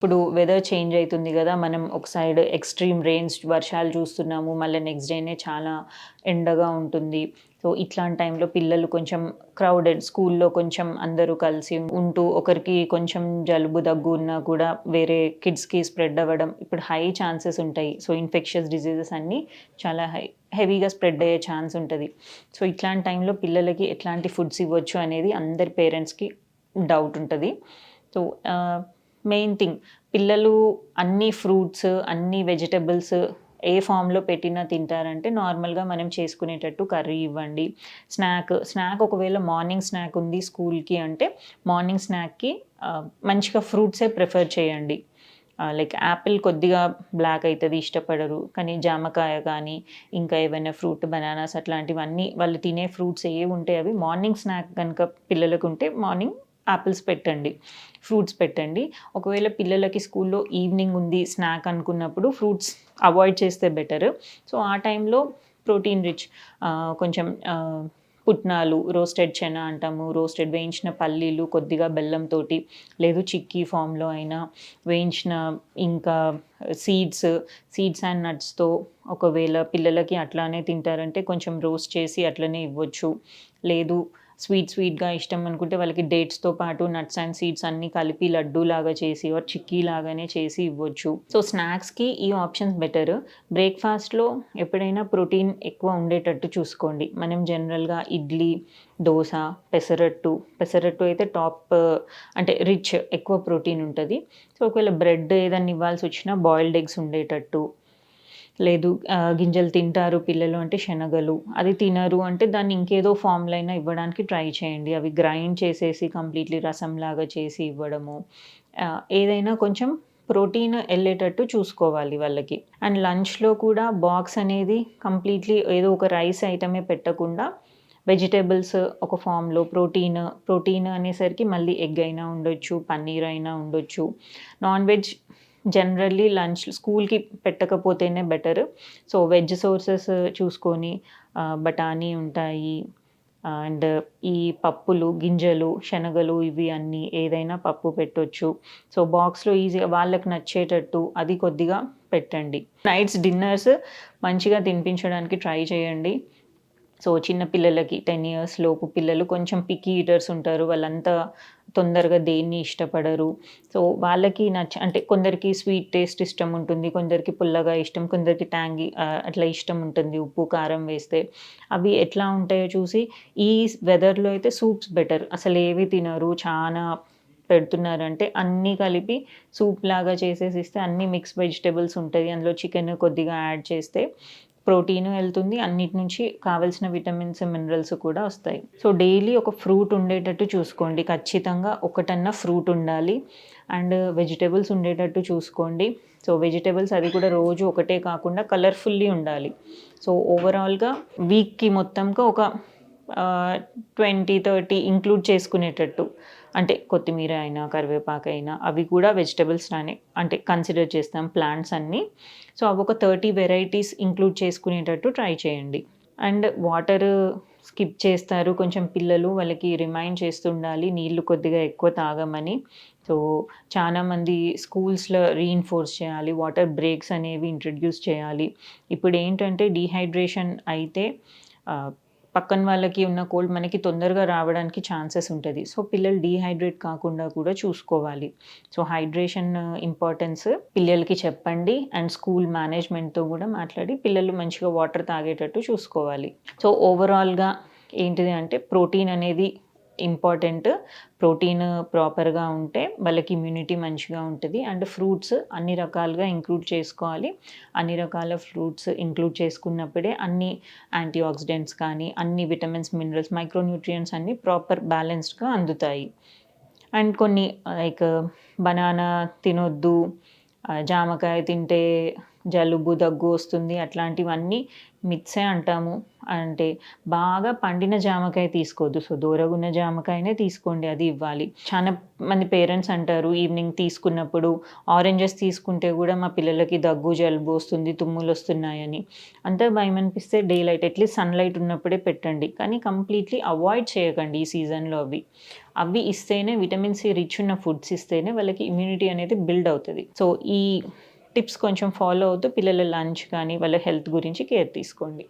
ఇప్పుడు weather change అవుతుంది కదా మనం ఒక సైడ్ ఎక్స్ట్రీమ్ రెయిన్స్ వర్షాలు చూస్తున్నాము మళ్ళీ నెక్స్ట్ డేనే చాలా ఎండగా ఉంటుంది. సో ఇట్లాంటి టైంలో పిల్లలు కొంచెం క్రౌడెడ్ స్కూల్లో కొంచెం అందరూ కలిసి ఉంటూ ఒకరికి కొంచెం జలుబు దగ్గు ఉన్నా కూడా వేరే కిడ్స్కి స్ప్రెడ్ అవ్వడం ఇప్పుడు హై ఛాన్సెస్ ఉంటాయి. సో ఇన్ఫెక్షియస్ డిజీజెస్ అన్నీ చాలా హై హెవీగా స్ప్రెడ్ అయ్యే ఛాన్స్ ఉంటుంది. సో ఇట్లాంటి టైంలో పిల్లలకి ఎట్లాంటి ఫుడ్స్ ఇవ్వచ్చు అనేది అందరి పేరెంట్స్కి డౌట్ ఉంటుంది. సో మెయిన్ థింగ్ పిల్లలు అన్ని ఫ్రూట్స్ అన్ని వెజిటబుల్స్ ఏ ఫామ్లో పెట్టినా తింటారంటే నార్మల్గా మనం చేసుకునేటట్టు కర్రీ ఇవ్వండి. స్నాక్ స్నాక్ ఒకవేళ మార్నింగ్ స్నాక్ ఉంది స్కూల్కి అంటే మార్నింగ్ స్నాక్కి మంచిగా ఫ్రూట్సే ప్రిఫర్ చేయండి. లైక్ యాపిల్ కొద్దిగా బ్లాక్ అవుతుంది ఇష్టపడరు. కానీ జామకాయ కానీ ఇంకా ఏవైనా ఫ్రూట్ బనానాస్ అట్లాంటివన్నీ వాళ్ళు తినే ఫ్రూట్స్ ఏ ఉంటే అవి మార్నింగ్ స్నాక్ కనుక పిల్లలకు ఉంటే మార్నింగ్ యాపిల్స్ పెట్టండి ఫ్రూట్స్ పెట్టండి. ఒకవేళ పిల్లలకి స్కూల్లో ఈవినింగ్ ఉంది స్నాక్ అనుకున్నప్పుడు ఫ్రూట్స్ అవాయిడ్ చేస్తే బెటర్. సో ఆ టైంలో ప్రోటీన్ రిచ్ కొంచెం పుట్నాలు రోస్టెడ్ చెన అంటాము. రోస్టెడ్ వేయించిన పల్లీలు కొద్దిగా బెల్లంతో లేదు చిక్కీ ఫామ్లో అయినా వేయించిన ఇంకా సీడ్స్ సీడ్స్ అండ్ నట్స్తో ఒకవేళ పిల్లలకి అట్లానే తింటారంటే కొంచెం రోస్ట్ చేసి అట్లనే ఇవ్వచ్చు. లేదు స్వీట్ స్వీట్గా ఇష్టం అనుకుంటే వాళ్ళకి డేట్స్తో పాటు నట్స్ అండ్ సీడ్స్ అన్నీ కలిపి లడ్డూ లాగా చేసి ఆర్ చిక్కీ లాగానే చేసి ఇవ్వచ్చు. సో స్నాక్స్కి ఈ ఆప్షన్స్ బెటర్. బ్రేక్ఫాస్ట్లో ఎప్పుడైనా ప్రోటీన్ ఎక్కువ ఉండేటట్టు చూసుకోండి. మనం జనరల్గా ఇడ్లీ దోశ పెసరట్టు పెసరట్టు అయితే టాప్ అంటే రిచ్ ఎక్కువ ప్రోటీన్ ఉంటుంది. సో ఒకవేళ బ్రెడ్ ఏదైనా ఇవ్వాల్సి వచ్చినా బాయిల్డ్ ఎగ్స్ ఉండేటట్టు లేదు గింజలు తింటారు పిల్లలు అంటే శనగలు. అది తినరు అంటే దాన్ని ఇంకేదో ఫామ్లో అయినా ఇవ్వడానికి ట్రై చేయండి. అవి గ్రైండ్ చేసేసి కంప్లీట్లీ రసంలాగా చేసి ఇవ్వడము. ఏదైనా కొంచెం ప్రోటీన్ వెళ్ళేటట్టు చూసుకోవాలి వాళ్ళకి. అండ్ లంచ్లో కూడా బాక్స్ అనేది కంప్లీట్లీ ఏదో ఒక రైస్ ఐటమే పెట్టకుండా వెజిటేబుల్స్ ఒక ఫామ్లో ప్రోటీన్ ప్రోటీన్ అనేసరికి మళ్ళీ ఎగ్ అయినా ఉండొచ్చు పన్నీర్ అయినా ఉండొచ్చు. నాన్ వెజ్ జనరల్లీ లంచ్ స్కూల్కి పెట్టకపోతేనే బెటర్ సో వెజ్ సోర్సెస్ చూసుకొని బఠానీ ఉంటాయి అండ్ ఈ పప్పులు గింజలు శనగలు ఇవి అన్నీ ఏదైనా పప్పు పెట్టొచ్చు. సో బాక్స్లో ఈజీగా వాళ్ళకి నచ్చేటట్టు అది కొద్దిగా పెట్టండి. నైట్స్ డిన్నర్స్ మంచిగా తినిపించడానికి ట్రై చేయండి. సో చిన్న పిల్లలకి టెన్ ఇయర్స్ లోపు పిల్లలు కొంచెం పికి ఈటర్స్ ఉంటారు. వాళ్ళంతా తొందరగా దేన్ని ఇష్టపడరు. సో వాళ్ళకి నచ్చ అంటే కొందరికి స్వీట్ టేస్ట్ ఇష్టం ఉంటుంది కొందరికి పుల్లగా ఇష్టం కొందరికి ట్యాంగి అట్లా ఇష్టం ఉంటుంది ఉప్పు కారం వేస్తే. అవి ఎట్లా ఉంటాయో చూసి ఈ వెదర్లో అయితే సూప్స్ బెటర్. అసలు ఏవి తినరు చాలా పెడుతున్నారంటే అన్నీ కలిపి సూప్ లాగా చేసేసి ఇస్తే అన్ని మిక్స్ వెజిటేబుల్స్ ఉంటుంది అందులో చికెన్ కొద్దిగా యాడ్ చేస్తే ప్రోటీన్ వెళ్తుంది. అన్నిటి నుంచి కావలసిన విటమిన్స్ మినరల్స్ కూడా వస్తాయి. సో డైలీ ఒక ఫ్రూట్ ఉండేటట్టు చూసుకోండి. ఖచ్చితంగా ఒకటన్నా ఫ్రూట్ ఉండాలి. అండ్ వెజిటేబుల్స్ ఉండేటట్టు చూసుకోండి. సో వెజిటేబుల్స్ అది కూడా రోజు ఒకటే కాకుండా కలర్ఫుల్లీ ఉండాలి. సో ఓవరాల్గా వీక్కి మొత్తంగా ఒక ట్వంటీ థర్టీ ఇంక్లూడ్ చేసుకునేటట్టు. అంటే కొత్తిమీర అయినా కరివేపాకు అయినా అవి కూడా వెజిటబుల్స్ రాని అంటే కన్సిడర్ చేస్తాం ప్లాంట్స్ అన్నీ. సో అవి ఒక థర్టీ వెరైటీస్ ఇంక్లూడ్ చేసుకునేటట్టు ట్రై చేయండి. అండ్ వాటర్ స్కిప్ చేస్తారు. కొంచెం పిల్లలు వాళ్ళకి రిమైండ్ చేస్తుండాలి నీళ్ళు కొద్దిగా ఎక్కువ తాగమని. సో చాలామంది స్కూల్స్లో రీఇన్ఫోర్స్ చేయాలి వాటర్ బ్రేక్స్ అనేవి ఇంట్రడ్యూస్ చేయాలి. ఇప్పుడు ఏంటంటే డీహైడ్రేషన్ అయితే పక్కన వాళ్ళకి ఉన్న కోల్డ్ మనకి తొందరగా రావడానికి ఛాన్సెస్ ఉంటుంది. సో పిల్లలు డీహైడ్రేట్ కాకుండా కూడా చూసుకోవాలి. సో హైడ్రేషన్ ఇంపార్టెన్స్ పిల్లలకి చెప్పండి అండ్ స్కూల్ మేనేజ్మెంట్తో కూడా మాట్లాడి పిల్లలు మంచిగా వాటర్ తాగేటట్టు చూసుకోవాలి. సో ఓవరాల్గా ఏంటిది అంటే ప్రోటీన్ అనేది ఇంపార్టెంట్. ప్రోటీన్ ప్రాపర్గా ఉంటే వాళ్ళకి ఇమ్యూనిటీ మంచిగా ఉంటుంది. అండ్ ఫ్రూట్స్ అన్ని రకాలుగా ఇంక్లూడ్ చేసుకోవాలి. అన్ని రకాల ఫ్రూట్స్ ఇంక్లూడ్ చేసుకున్నప్పుడే అన్ని యాంటీ ఆక్సిడెంట్స్ కానీ అన్ని విటమిన్స్ మినరల్స్ మైక్రోన్యూట్రియంట్స్ అన్నీ ప్రాపర్ బ్యాలెన్స్డ్గా అందుతాయి. అండ్ కొన్ని లైక్ బనానా తినొద్దు జామకాయ తింటే జలుబు దగ్గు వస్తుంది. అట్లాంటివన్నీ మిత్సే అంటాము. అంటే బాగా పండిన జామకాయ తీసుకోవద్దు. సో దూరగున్న జామకాయనే తీసుకోండి అది ఇవ్వాలి. చాలా మంది పేరెంట్స్ అంటారు ఈవినింగ్ తీసుకున్నప్పుడు ఆరెంజెస్ తీసుకుంటే కూడా మా పిల్లలకి దగ్గు జలుబు వస్తుంది తుమ్ములు వస్తున్నాయని. అంత భయం అనిపిస్తే డే లైట్ అట్లీస్ట్ సన్లైట్ ఉన్నప్పుడే పెట్టండి. కానీ కంప్లీట్లీ అవాయిడ్ చేయకండి ఈ సీజన్లో అవి. అవి ఇస్తేనే విటమిన్ సి రిచ్ ఉన్న ఫుడ్స్ ఇస్తేనే వాళ్ళకి ఇమ్యూనిటీ అనేది బిల్డ్ అవుతుంది. సో ఈ టిప్స్ కొంచెం ఫాలో అవుతూ పిల్లల లంచ్ కానీ వాళ్ళ హెల్త్ గురించి కేర్ తీసుకోండి.